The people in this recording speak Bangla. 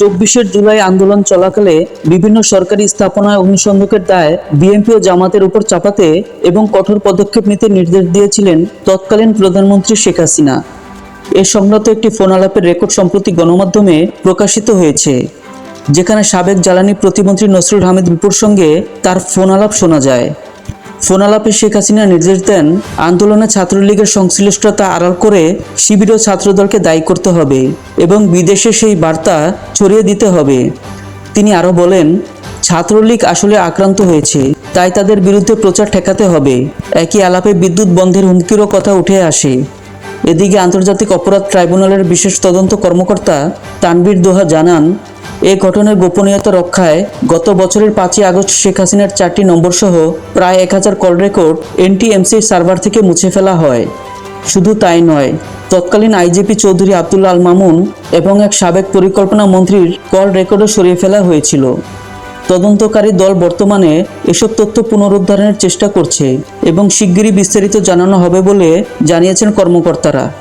চব্বিশের জুলাই আন্দোলন চলাকালে বিভিন্ন সরকারি স্থাপনায় অগ্নিসংযোগের দায় বিএনপি ও জামাতের উপর চাপাতে এবং কঠোর পদক্ষেপ নিতে নির্দেশ দিয়েছিলেন তৎকালীন প্রধানমন্ত্রী শেখ হাসিনা। এ সংক্রান্ত একটি ফোন আলাপের রেকর্ড সম্প্রতি গণমাধ্যমে প্রকাশিত হয়েছে, যেখানে সাবেক জ্বালানি প্রতিমন্ত্রী নসরুল হামিদ বিপুর সঙ্গে তার ফোন আলাপ শোনা যায়। ফোন আলাপে শেখ হাসিনা নির্দেশ দেন আন্দোলনে ছাত্রলীগের সংশ্লিষ্টতা আড়াল করে শিবির ও ছাত্রদলকে দায়ী করতে হবে এবং বিদেশে সেই বার্তা ছড়িয়ে দিতে হবে। তিনি আরও বলেন, ছাত্রলীগ আসলে আক্রান্ত হয়েছে, তাই তাদের বিরুদ্ধে প্রচার ঠেকাতে হবে। একই আলাপে বিদ্যুৎ বন্ধের হুমকিরও কথা উঠে আসে। এদিকে আন্তর্জাতিক অপরাধ ট্রাইব্যুনালের বিশেষ তদন্ত কর্মকর্তা তানবীর দোহা জানান এ ঘটনার গোপনীয়তা রক্ষায় গত বছরের পাঁচই আগস্ট শেখ হাসিনার চারটি নম্বর সহ প্রায় এক হাজার কল রেকর্ড এনটিএমসির সার্ভার থেকে মুছে ফেলা হয়। শুধু তাই নয়, তৎকালীন আইজিপি চৌধুরী আবদুল্লা আল মামুন এবং এক সাবেক পরিকল্পনা মন্ত্রীর কল রেকর্ডও সরিয়ে ফেলা হয়েছিল। তদন্তকারী দল বর্তমানে এসব তথ্য পুনরুদ্ধারের চেষ্টা করছে এবং শিগগিরই বিস্তারিত জানানো হবে বলে জানিয়েছেন কর্মকর্তারা।